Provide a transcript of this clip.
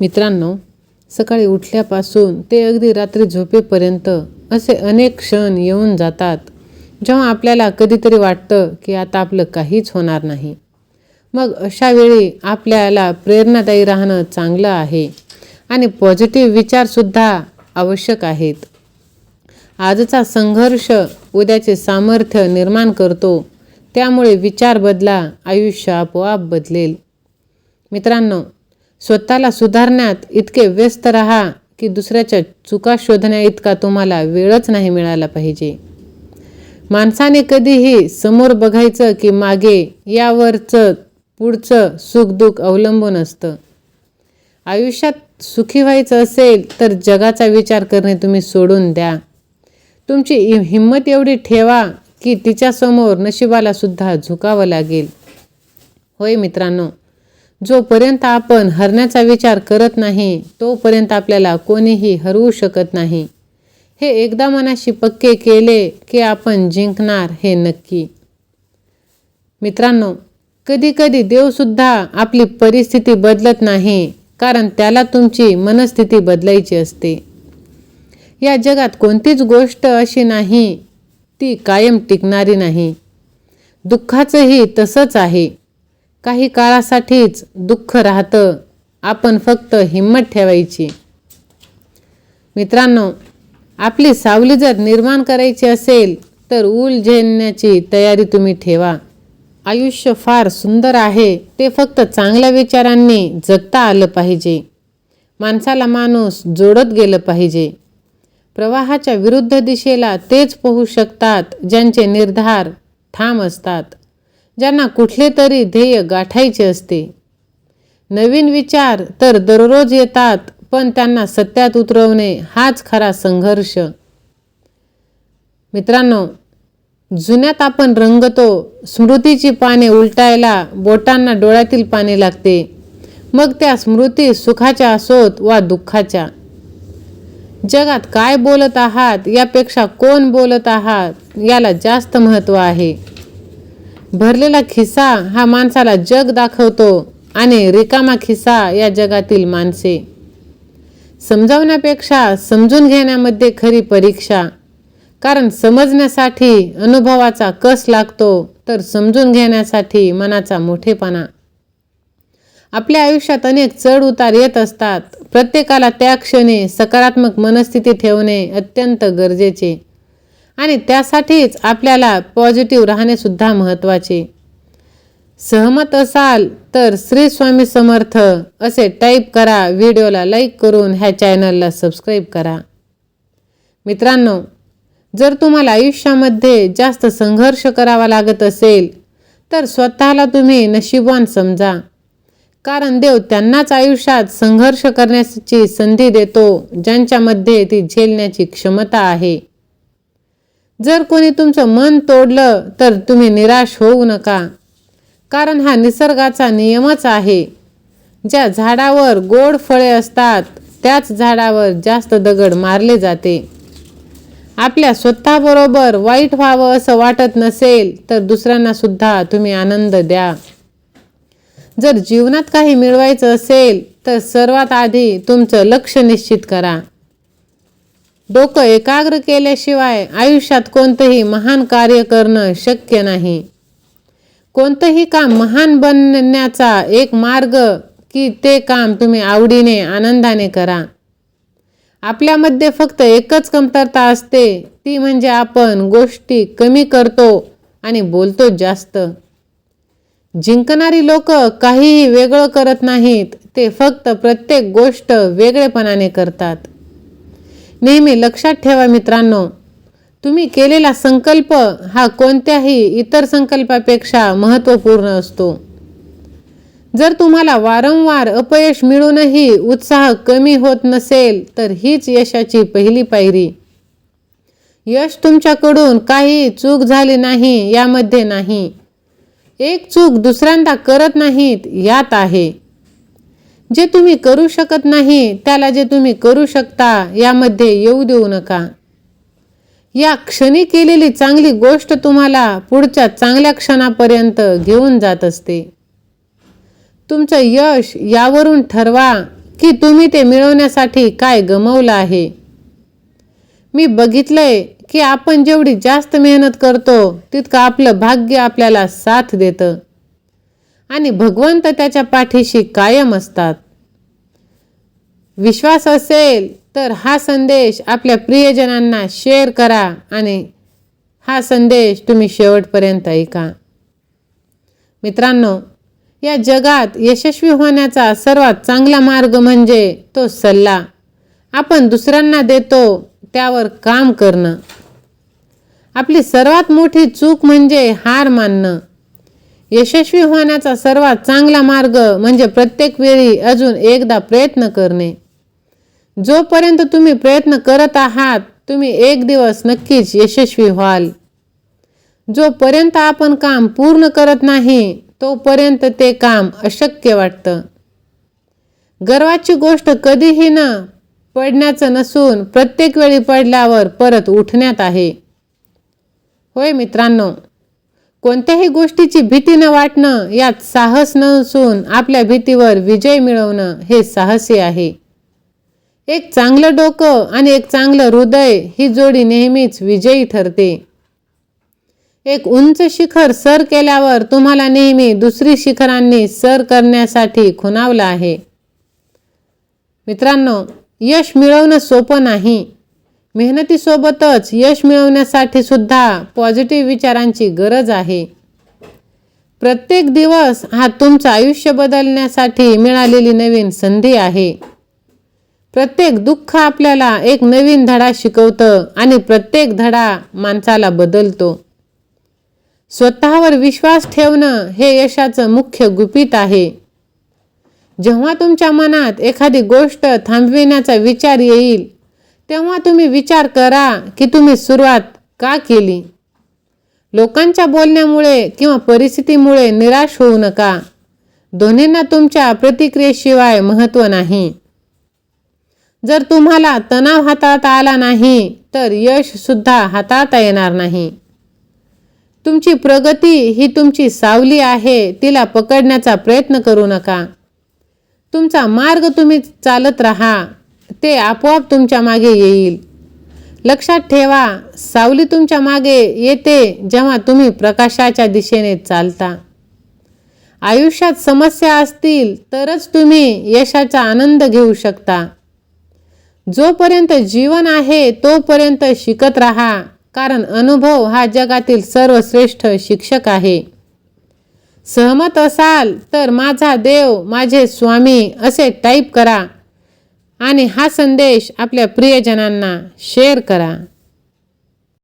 मित्रांनो सकाळी उठल्यापासून ते अगदी रात्री झोपेपर्यंत असे अनेक क्षण येऊन जातात जेव्हा आपल्याला कधीतरी वाटतं की आता आपलं काहीच होणार नाही. मग अशा वेळी आपल्याला प्रेरणादायी राहणं चांगलं आहे आणि पॉझिटिव्ह विचारसुद्धा आवश्यक आहेत. आजचा संघर्ष उद्याचे सामर्थ्य निर्माण करतो त्यामुळे विचार बदला आयुष्य आपोआप बदलेल. मित्रांनो स्वतःला सुधारण्यात इतके व्यस्त राहा की दुसऱ्याच्या चुका शोधण्या इतका तुम्हाला वेळच नाही मिळाला पाहिजे. माणसाने कधीही समोर बघायचं की मागे यावरचं पुढचं सुखदुःख अवलंबून असतं. आयुष्यात सुखी व्हायचं असेल तर जगाचा विचार करणे तुम्ही सोडून द्या. तुमची हिंमत एवढी ठेवा की तिच्यासमोर नशिबाला सुद्धा झुकावं लागेल. होय मित्रांनो जोपर्यंत आपण हरण्याचा विचार करत नाही तोपर्यंत आपल्याला कोणीही हरवू शकत नाही. हे एकदा मनाशी पक्के केले की आपण जिंकणार हे नक्की. मित्रांनो कधीकधी देवसुद्धा आपली परिस्थिती बदलत नाही कारण त्याला तुमची मनस्थिती बदलायची असते. या जगात कोणतीच गोष्ट अशी नाही ती कायम टिकणारी नाही. दुःखाचंही तसंच आहे. काही काळासाठीच दुःख राहतं. आपण फक्त हिंमत ठेवायची. मित्रांनो आपली सावली जर निर्माण करायची असेल तर ऊल झेलण्याची तयारी तुम्ही ठेवा. आयुष्य फार सुंदर आहे ते फक्त चांगल्या विचारांनी जगता आलं पाहिजे. माणसाला माणूस जोडत गेलं पाहिजे. प्रवाहाच्या विरुद्ध दिशेला तेच पोहू शकतात ज्यांचे निर्धार ठाम असतात. ज्यांना कुठले तरी ध्येय गाठायचे असते. नवीन विचार तर दररोज येतात पण त्यांना सत्यात उतरवणे हाच खरा संघर्ष. मित्रांनो जुन्यात आपण रंगतो स्मृतीची पाने उलटायला बोटांना डोळ्यातील पाणी लागते. मग त्या स्मृती सुखाच्या असोत वा दुःखाच्या. जगात काय बोलत आहात यापेक्षा कोण बोलत आहात याला जास्त महत्त्व आहे. भरलेला खिसा हा माणसाला जग दाखवतो आणि रिकामा खिसा या जगातील माणसे. समजावण्यापेक्षा समजून घेण्यामध्ये खरी परीक्षा. कारण समजण्यासाठी अनुभवाचा कस लागतो तर समजून घेण्यासाठी मनाचा मोठेपणा. आपल्या आयुष्यात अनेक चढ उतार येत असतात. प्रत्येकाला त्या क्षणी सकारात्मक मनस्थिती ठेवणे अत्यंत गरजेचे. आणि त्यासाठीच आपल्याला पॉझिटिव्ह राहणेसुद्धा महत्त्वाचे सहमत असाल तर श्री स्वामी समर्थ असे टाईप करा व्हिडिओला लाईक करून ह्या चॅनलला सबस्क्राईब करा. मित्रांनो जर तुम्हाला आयुष्यामध्ये जास्त संघर्ष करावा लागत असेल तर स्वतःला तुम्ही नशीबवान समजा. कारण देव त्यांनाच आयुष्यात संघर्ष करण्याची संधी देतो ज्यांच्यामध्ये ती झेलण्याची क्षमता आहे. जर कोणी तुमचं मन तोडलं तर तुम्ही निराश होऊ नका. कारण हा निसर्गाचा नियमच आहे. ज्या झाडावर गोड फळे असतात त्याच झाडावर जास्त दगड मारले जाते. आपल्या स्वतःबरोबर वाईट व्हावं असं वाटत नसेल तर दुसऱ्यांना सुद्धा तुम्ही आनंद द्या. जर जीवनात काही मिळवायचं असेल तर सर्वात आधी तुमचं लक्ष निश्चित करा. डोकं एकाग्र केल्याशिवाय आयुष्यात कोणतंही महान कार्य करणं शक्य नाही. कोणतंही काम महान बनण्याचा एक मार्ग की ते काम तुम्ही आवडीने आनंदाने करा. आपल्यामध्ये फक्त एकच कमतरता असते ती म्हणजे आपण गोष्टी कमी करतो आणि बोलतो जास्त. जिंकणारी लोक काहीही वेगळं करत नाहीत ते फक्त प्रत्येक गोष्ट वेगळेपणाने करतात. नेहमी लक्षात ठेवा मित्रांनो. तुम्ही केलेला संकल्प हा कोणत्याही इतर संकल्पापेक्षा महत्त्वपूर्ण असतो. जर तुम्हाला वारंवार अपयश मिळूनही उत्साह कमी होत नसेल तर हीच यशाची पहिली पायरी. यश तुमच्याकडून काही चूक झाली नाही यामध्ये नाही. एक चूक दुसऱ्यांदा करत नाहीत यात आहे. जे तुम्ही करू शकत नाही त्याला जे तुम्ही करू शकता यामध्ये येऊ देऊ नका. या क्षणी केलेली चांगली गोष्ट तुम्हाला पुढच्या चांगल्या क्षणापर्यंत घेऊन जात असते. तुमचं यश यावरून ठरवा की तुम्ही ते मिळवण्यासाठी काय गमवलं आहे. मी बघितलंय की आपण जेवढी जास्त मेहनत करतो तितकं आपलं भाग्य आपल्याला साथ देतं. आणि भगवंत त्याच्या पाठीशी कायम असतात. विश्वास असेल तर हा संदेश आपल्या प्रियजनांना शेअर करा आणि हा संदेश तुम्ही शेवटपर्यंत ऐका. मित्रांनो या जगात यशस्वी होण्याचा सर्वात चांगला मार्ग म्हणजे तो सल्ला. आपण दुसऱ्यांना देतो त्यावर काम करणं. आपली सर्वात मोठी चूक म्हणजे हार मानणं. यशस्वी होण्याचा सर्वात चांगला मार्ग म्हणजे प्रत्येक वेळी अजून एकदा प्रयत्न करणे. जोपर्यंत तुम्ही प्रयत्न करत आहात तुम्ही एक दिवस नक्कीच यशस्वी व्हाल. जोपर्यंत आपण काम पूर्ण करत नाही तोपर्यंत ते काम अशक्य वाटतं. गर्वाची गोष्ट कधीही न पडण्याचं नसून प्रत्येक वेळी पडल्यावर परत उठण्यात आहे. होय मित्रांनो कोणत्याही गोष्टीची भीती न वाटणं यात साहस नसून आपल्या भीतीवर विजय मिळवणं हे साहसी आहे. एक चांगलं डोकं आणि एक चांगलं हृदय ही जोडी नेहमीच विजयी ठरते. एक उंच शिखर सर केल्यावर तुम्हाला नेहमी दुसरी शिखरांनी सर करण्यासाठी खुणावलं आहे. मित्रांनो यश मिळवणं सोपं नाही. मेहनतीसोबतच यश मिळवण्यासाठी सुद्धा पॉझिटिव्ह विचारांची गरज आहे. प्रत्येक दिवस हा तुमचं आयुष्य बदलण्यासाठी मिळालेली नवीन संधी आहे. प्रत्येक दुःख आपल्याला एक नवीन धडा शिकवतं आणि प्रत्येक धडा माणसाला बदलतो. स्वतःवर विश्वास ठेवणं हे यशाचं मुख्य गुपित आहे. जेव्हा तुमच्या मनात एखादी गोष्ट थांबविण्याचा विचार येईल तेव्हा तुम्ही विचार करा की तुम्ही सुरुवात का केली? लोकांच्या बोलण्यामुळे किंवा परिस्थितीमुळे निराश होऊ नका. दोन्हींना तुमच्या प्रतिक्रियेशिवाय महत्त्व नाही. जर तुम्हाला तणाव हाताळता आला नाही तर यशसुद्धा हाताळता येणार नाही. तुमची प्रगती ही तुमची सावली आहे तिला पकडण्याचा प्रयत्न करू नका. तुमचा मार्ग तुम्ही चालत राहा. ते आपोआप तुमच्या मागे येईल. लक्षात ठेवा सावली तुमच्या मागे येते जेव्हा तुम्ही प्रकाशाच्या दिशेने चालता. आयुष्यात समस्या असतील तरच तुम्ही यशाचा आनंद घेऊ शकता. जोपर्यंत जीवन आहे तोपर्यंत शिकत राहा कारण अनुभव हा जगातील सर्वश्रेष्ठ शिक्षक आहे. सहमत असाल तर माझा देव माझे स्वामी असे टाईप करा. आणि हा संदेश आपल्या प्रियजनांना शेअर करा.